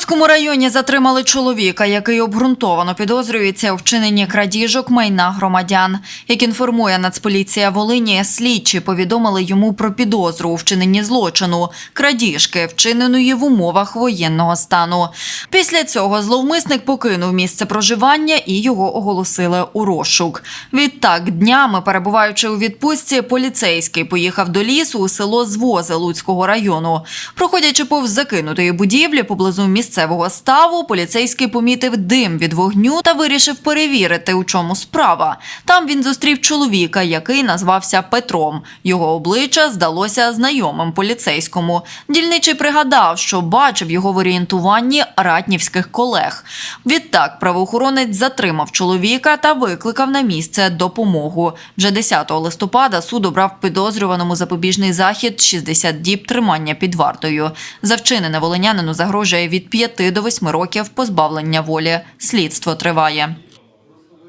Луцькому районі затримали чоловіка, який обґрунтовано підозрюється у вчиненні крадіжок майна громадян. Як інформує Нацполіція Волині, слідчі повідомили йому про підозру у вчиненні злочину крадіжки, вчиненої в умовах воєнного стану. Після цього зловмисник покинув місце проживання і його оголосили у розшук. Відтак, днями, перебуваючи у відпустці, поліцейський поїхав до лісу у село Звози Луцького району. Проходячи повз закинутої будівлі поблизу місцевого ставу, поліцейський помітив дим від вогню та вирішив перевірити, у чому справа. Там він зустрів чоловіка, який назвався Петром. Його обличчя здалося знайомим поліцейському. Дільничий пригадав, що бачив його в орієнтуванні ратнівських колег. Відтак правоохоронець затримав чоловіка та викликав на місце допомогу. Вже 10 листопада суд обрав підозрюваному запобіжний захід 60 діб тримання під вартою. За вчинене волинянину загрожує від 5 до 8 років позбавлення волі. Слідство триває.